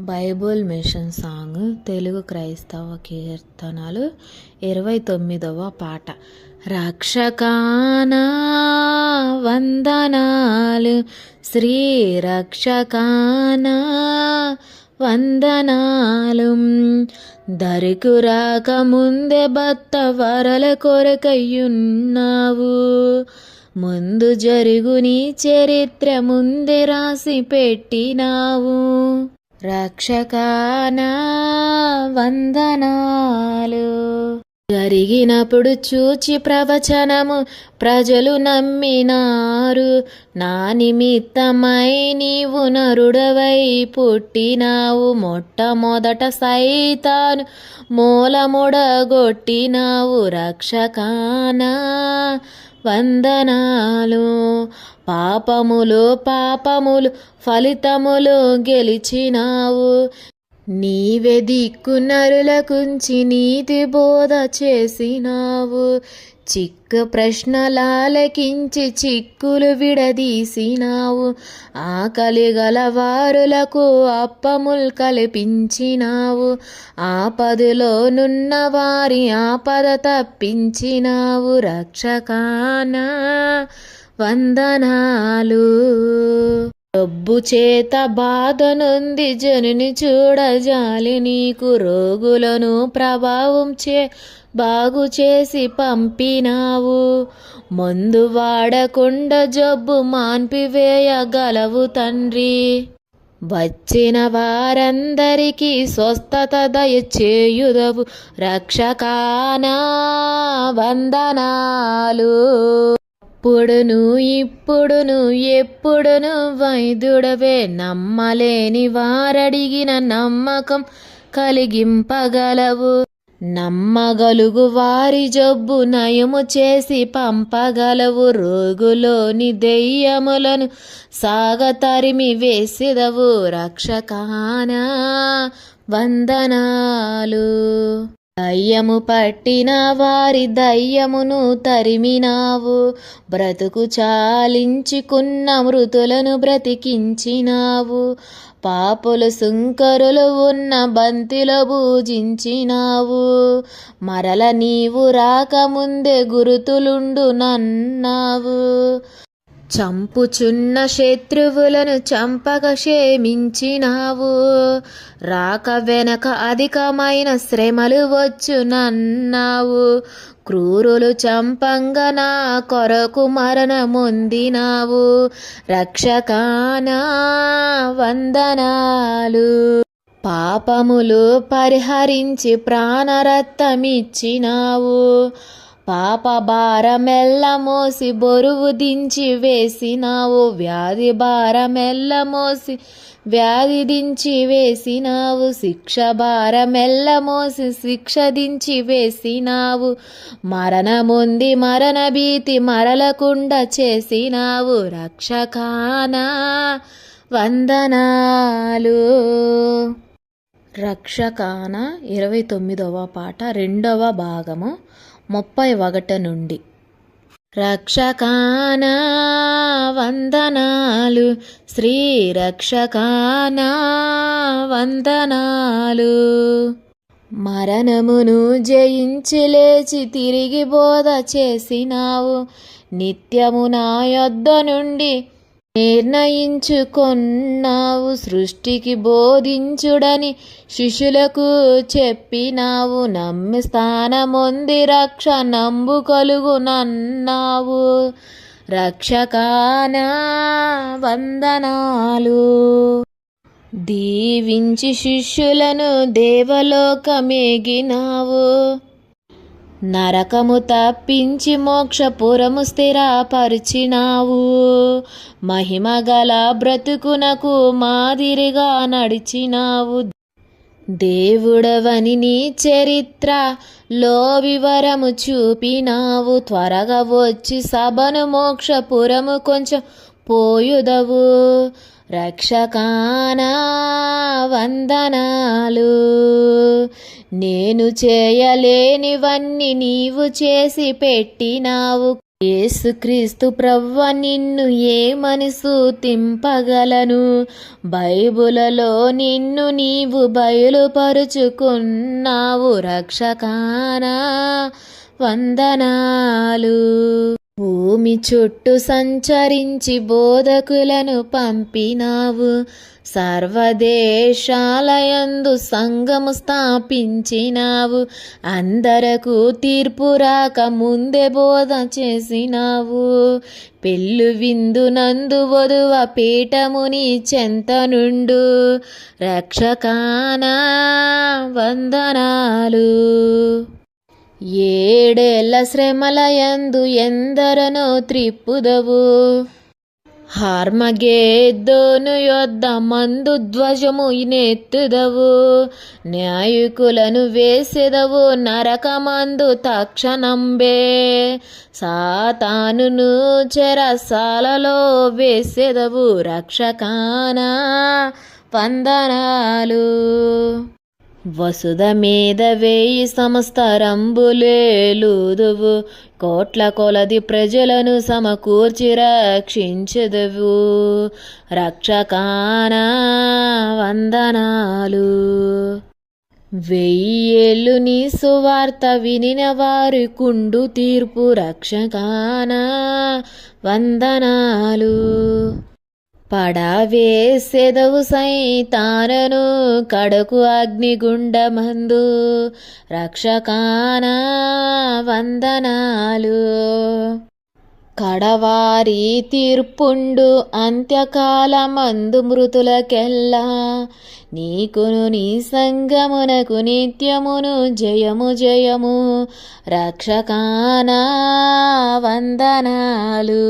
Bible machine song Telugu క్రైస్తవ కీర్తనలు ఇరవై తొమ్మిదవ పాట. రక్షకానా వందనాలు శ్రీ రక్షకానా వందనాలు. దరికి రాకముందే భర్త వరల కొరకయ్యున్నావు. ముందు జరుగు నీ చరిత్ర ముందే రాసి పెట్టినావు. రక్షకానా వందనాలు. జరిగినప్పుడు చూచి ప్రవచనము ప్రజలు నమ్మినారు. నా నిమిత్తమై నీవు నరుడవై పుట్టినావు. మొట్టమొదట సైతాను మూలముడగొట్టినావు. రక్షకానా వందనాలు. పాపములు పాపములు ఫలితములు గెలిచినావు. నీవే దిక్కు నరులకుంచి నీతి బోధ చేసినావు. చిక్కు ప్రశ్నలాలకించి చిక్కులు విడదీసినావు. ఆకలి గల వారులకు అప్పముల్ కల్పించినావు. ఆపదలోనున్న వారి ఆపద తప్పించినావు. రక్షకానా వందనాలు. డబ్బు చేత బాధనుంది జనుని చూడజాలి నీకు రోగులను ప్రభావం చే బాగు చేసి పంపినావు. మందు వాడకుండా జబ్బు మాన్పివేయగలవు తండ్రి. వచ్చిన వారందరికీ స్వస్థత దయచేయుదవు. రక్షకానా వందనాలు. అప్పుడును ఇప్పుడును ఎప్పుడును వైద్యుడవే నమ్మలేని వారడిగిన నమ్మకం కలిగింపగలవు. నమ్మగలుగు వారి జబ్బు నయము చేసి పంపగలవు. రోగులోని దెయ్యములను సాగతరిమి వేసిదవు. రక్షకానా వందనాలు. దయ్యము పట్టిన వారి దయ్యమును తరిమినావు. బ్రతుకు చాలించుకున్న మృతులను బ్రతికించినావు. పాపులు సుంకరులు ఉన్న బంతిలో పూజించినావు మరల నీవు రాకముందే గురుతులుండు నన్నావు. చంపుచున్న శత్రువులను చంపక క్షేమించినావు. రాక వెనక అధికమైన శ్రమలు వచ్చునన్నావు క్రూరులు చంపంగా నా కొరకు మరణమొందినావు. రక్షకానా వందనాలు. పాపములు పరిహరించి ప్రాణరత్నమిచ్చినావు పాప భారమెల్ల మోసి బరువు దించి వేసినావు వ్యాధి భారమెల్ల మోసి వ్యాధి దించి వేసినావు శిక్ష భారమెల్ల మోసి శిక్ష దించి వేసినావు మరణముంది మరణ భీతి మరలకుండా చేసినావు రక్షకానా వందనాలు. రక్షకాన ఇరవై తొమ్మిదవ పాట రెండవ భాగము. ముప్పై ఒకటి నుండి. రక్షకానా వందనాలు శ్రీ రక్షకానా వందనాలు మరణమును జయించి లేచి తిరిగి బోధ చేసినావు. నిత్యము నా యొద్ద నుండి నిర్ణయించుకొన్నావు సృష్టికి బోధించుడని శిష్యులకు చెప్పినావు నమ్మి స్థానముంది రక్ష నంబు కలుగునన్నావు. రక్షకానా వందనాలు. దీవించి శిష్యులను దేవలోకమేగినావు. నరకము తప్పించి మోక్షపురము స్థిరపరిచినావు. మహిమగల బ్రతుకునకు మాదిరిగా నడిచినావు. దేవుడవని నీ చరిత్ర లో వివరము చూపినావు. త్వరగా వచ్చి సభను మోక్షపురము కొంచెం పోయుదవు. రక్షకానా వందనాలు నేను చేయలేనివన్నీ నీవు చేసి పెట్టినావు. యేసుక్రీస్తు ప్రవ్వ నిన్ను ఏమని సూతింపగలను బైబులలో నిన్ను నీవు బయలుపరుచుకున్నావు రక్షకానా వందనాలు భూమి చుట్టూ సంచరించి బోధకులను పంపినావు. సర్వదేశాలయందు సంఘము స్థాపించినావు. అందరకు తీర్పు రాక ముందే బోధ చేసినావు. పెళ్ళు విందు నందు వధువ పీఠముని చెంత నుండు. రక్షకానా వందనాలు. ఏడేళ్ళ శ్రమలయందు ఎందరనో త్రిప్పుదవు. హార్మగేద్దోను యొద్ద మందు ధ్వజము నెత్తుదవు న్యాయకులను వేసెదవు నరకమందు తక్షణంబే. సాతానును చెరసాలలో వేసెదవు రక్షకానా వందనాలు. వసుధ మీద వేయి సంస్థరంబులేలుదువు కోట్ల కొలది ప్రజలను సమకూర్చి రక్షించదువు. రక్షకానా వందనాలు. వెయ్యేళ్ళు నీ సువార్త వినిన వారి కుండు తీర్పు రక్షకానా వందనాలు. పడవేసెదవు సైతానను కడకు అగ్నిగుండమందు. రక్షకానా వందనాలు. కడవారి తీర్పుండు అంత్యకాలమందు మృతులకెల్లా. నీకును నీ సంగమునకు నిత్యమును జయము జయము. రక్షకానా వందనాలు.